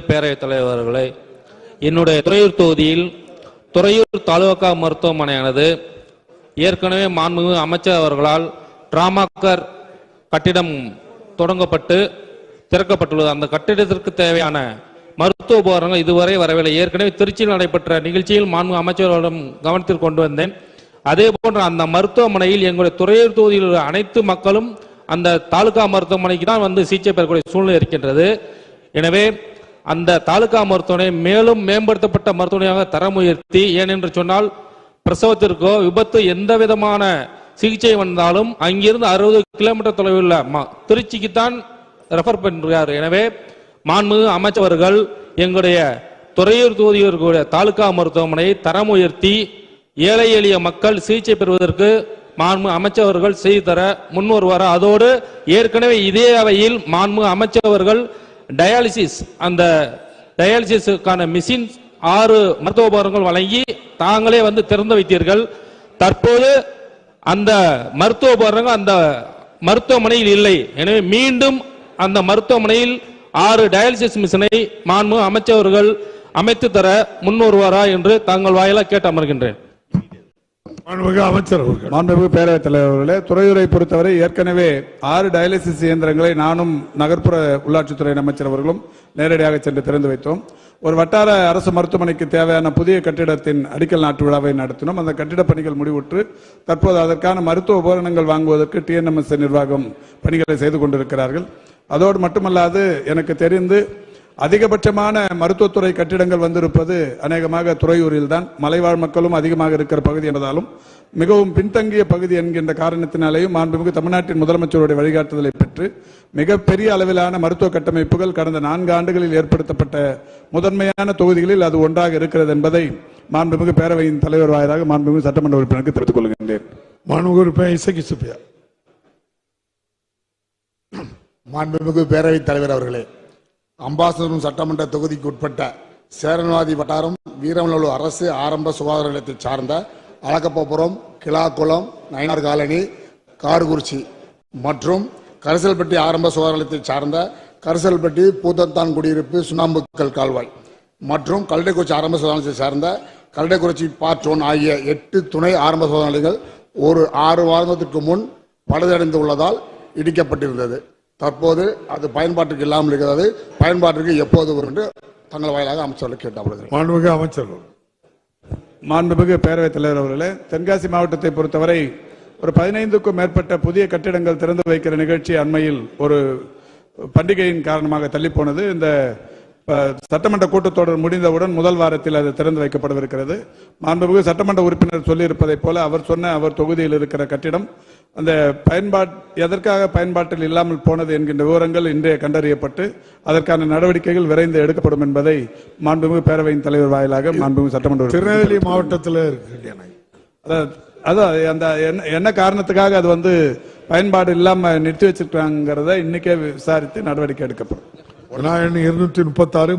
பேரவைத் தலைவர்களே என்னுடைய துறையூர் தொகுதியில் துறையூர் தாலுகா மருத்துவமனையானது ஏற்கனவே மாண்புமிகு அமைச்சர் அவர்களால் டிராமாக்கர் கட்டிடம் தொடங்கப்பட்டு திறக்கப்பட்டுள்ளது. அந்த கட்டிடத்திற்கு தேவையான மருத்துவ உபகரணங்கள் இதுவரை வரவில்லை. ஏற்கனவே திருச்சியில் நடைபெற்ற நிகழ்ச்சியில் மாண்பு அமைச்சர்களிடம் கவனத்தில் கொண்டு வந்தேன். அதே போன்ற அந்த மருத்துவமனையில் எங்களுடைய துறையூர் தொகுதியில் உள்ள அனைத்து மக்களும் அந்த தாலுகா மருத்துவமனைக்கு தான் வந்து சிகிச்சை பெறக்கூடிய சூழ்நிலை இருக்கின்றது. எனவே அந்த தாலுகா மருத்துவமனை மேலும் மேம்படுத்தப்பட்ட மருத்துவமனையாக தரம் உயர்த்தி ஏனென்று சொன்னால் பிரசவத்திற்கோ விபத்து எந்த விதமான சிகிச்சை வந்தாலும் அங்கிருந்து அறுபது கிலோமீட்டர் தொலைவில் உள்ள ம- திருச்சிக்குத்தான் ரெஃபர் பண்ணுறார் எனவே மாண்புமிகு அமைச்சவர்கள் எங்களுடைய துறையூர் தொகுதியில் இருக்கக்கூடிய தாலுகா மருத்துவமனையை தரம் உயர்த்தி ஏழை எளிய மக்கள் சிகிச்சை பெறுவதற்கு மாண்பு அமைச்சவர்கள் செய்து தர முன் அதோடு ஏற்கனவே இதே அவையில் மாண்பு அமைச்சவர்கள் டயாலிசிஸ் அந்த டயாலிசிஸுக்கான மிஷின் ஆறு மருத்துவ உபகரணங்கள் வழங்கி தாங்களே வந்து திறந்து வைத்தீர்கள். தற்போது அந்த மருத்துவ உபகரணங்கள் அந்த மருத்துவமனையில் இல்லை. எனவே மீண்டும் அந்த மருத்துவமனையில் ஆறு டயாலிசிஸ் மிஷினை மாண்பு அமைச்சவர்கள் அமைத்து தர முன்வருவாரா என்று தாங்கள் வாயிலாக கேட்டு அமர்கின்றேன். மாண்புமிகு அமைச்சர் மாண்புமிகு பேரவைத் தலைவர்களே துறையூரை பொறுத்தவரை ஏற்கனவே ஆறு டயாலிசிஸ் இயந்திரங்களை நானும் நகர்ப்புற உள்ளாட்சித்துறை அமைச்சர் அவர்களும் நேரடியாக சென்று திறந்து வைத்தோம். ஒரு வட்டார அரசு மருத்துவமனைக்கு தேவையான புதிய கட்டிடத்தின் அடிக்கல் நாட்டு விழாவை நடத்தினோம். அந்த கட்டிட பணிகள் முடிவுற்று தற்போது அதற்கான மருத்துவ உபகரணங்கள் வாங்குவதற்கு டிஎன்எம்எஸ் நிர்வாகம் பணிகளை செய்து கொண்டிருக்கிறார்கள். அதோடு மட்டுமல்லாது எனக்கு தெரிந்து அதிகபட்சமான மருத்துவத்துறை கட்டிடங்கள் வந்திருப்பது அநேகமாக துறையூரில் தான். மலைவாழ் மக்களும் அதிகமாக இருக்கிற பகுதி என்பதாலும் மிகவும் பின்தங்கிய பகுதி என்கின்ற காரணத்தினாலேயும் மாண்புமிகு தமிழ்நாட்டின் முதலமைச்சருடைய வழிகாட்டுதலை பெற்று மிகப்பெரிய அளவிலான மருத்துவ கட்டமைப்புகள் கடந்த நான்கு ஆண்டுகளில் ஏற்படுத்தப்பட்ட முதன்மையான தொகுதிகளில் அது ஒன்றாக இருக்கிறது என்பதை மாண்புமிகு பேரவையின் தலைவர் வாயிலாக மாண்புமிகு சட்டமன்ற உறுப்பினருக்கு தெரிவித்துக் கொள்கின்றேன். மாண்புமிகு உறுப்பினர் இசக்கி சுப்பியா மாண்புமிகு பேரவைத் தலைவர் அவர்களே அம்பாசதரம் சட்டமன்ற தொகுதிக்கு உட்பட்ட சேரன்வாதி வட்டாரம் வீரமலூர் அரசு ஆரம்ப சுகாதார நிலையத்தை சார்ந்த அழகப்பபுரம் கிளாக்குளம் நயனார் காலனி காடுகுறிச்சி மற்றும் கரிசல்பட்டி ஆரம்ப சுகாதார நிலையத்தை சார்ந்த கரிசல்பட்டி பூத்தத்தான் குடியிருப்பு சுண்ணாம்புக்கல் கால்வாய் மற்றும் கல்டைக்குறிச்சி ஆரம்ப சுகாதார நிலையத்தை சார்ந்த கல்டைக்குறிச்சி பார்ட் ஒன் ஆகிய எட்டு துணை ஆரம்ப சுகாதார நிலையங்கள் ஒரு ஆறு வாரத்திற்கு முன் பழுதடைந்து உள்ளதால் இடிக்கப்பட்டிருந்தது. தற்போது அது பயன்பாட்டுக்கு இல்லாமல் இருக்கிறது. பயன்பாட்டிற்கு எப்போது வரும் என்று தங்கள் வாயிலாக அமைச்சர்களை கேட்டார்கள். மாண்புமிகு அமைச்சர். மாண்புமிகு பேரவைத் தலைவர் அவர்களே தென்காசி மாவட்டத்தை பொறுத்தவரை ஒரு பதினைந்துக்கும் மேற்பட்ட புதிய கட்டிடங்கள் திறந்து வைக்கிற நிகழ்ச்சி அண்மையில் ஒரு பண்டிகையின் காரணமாக தள்ளிப்போனது இந்த சட்டமன்ற கூட்டத்தொடர் முடிந்தவுடன் முதல் வாரத்தில் அது திறந்து வைக்கப்படவிருக்கிறது. மாண்புமிகு சட்டமன்ற உறுப்பினர் சொல்லியிருப்பதைப் போல அவர் சொன்ன அவர் தொகுதியில் இருக்கிற கட்டிடம் அந்த பயன்பாட் எதற்காக பயன்பாட்டில் இல்லாமல் போனது என்கின்ற விவரங்கள் இன்றைய கண்டறியப்பட்டு அதற்கான நடவடிக்கைகள் விரைந்து எடுக்கப்படும் என்பதை மாண்புமிகு பேரவையின் தலைவர் வாயிலாக மாண்புமிகு சட்டமன்ற திருநெல்வேலி மாவட்டத்தில் இருக்கு அதான் அந்த என்ன- என்ன காரணத்துக்காக அது வந்து பயன்பாடு இல்லாம நிறுத்தி வச்சிருக்காங்கிறத இன்னைக்கே விசாரித்து நடவடிக்கை எடுக்கப்படும். இருநூற்றி முப்பத்தாறு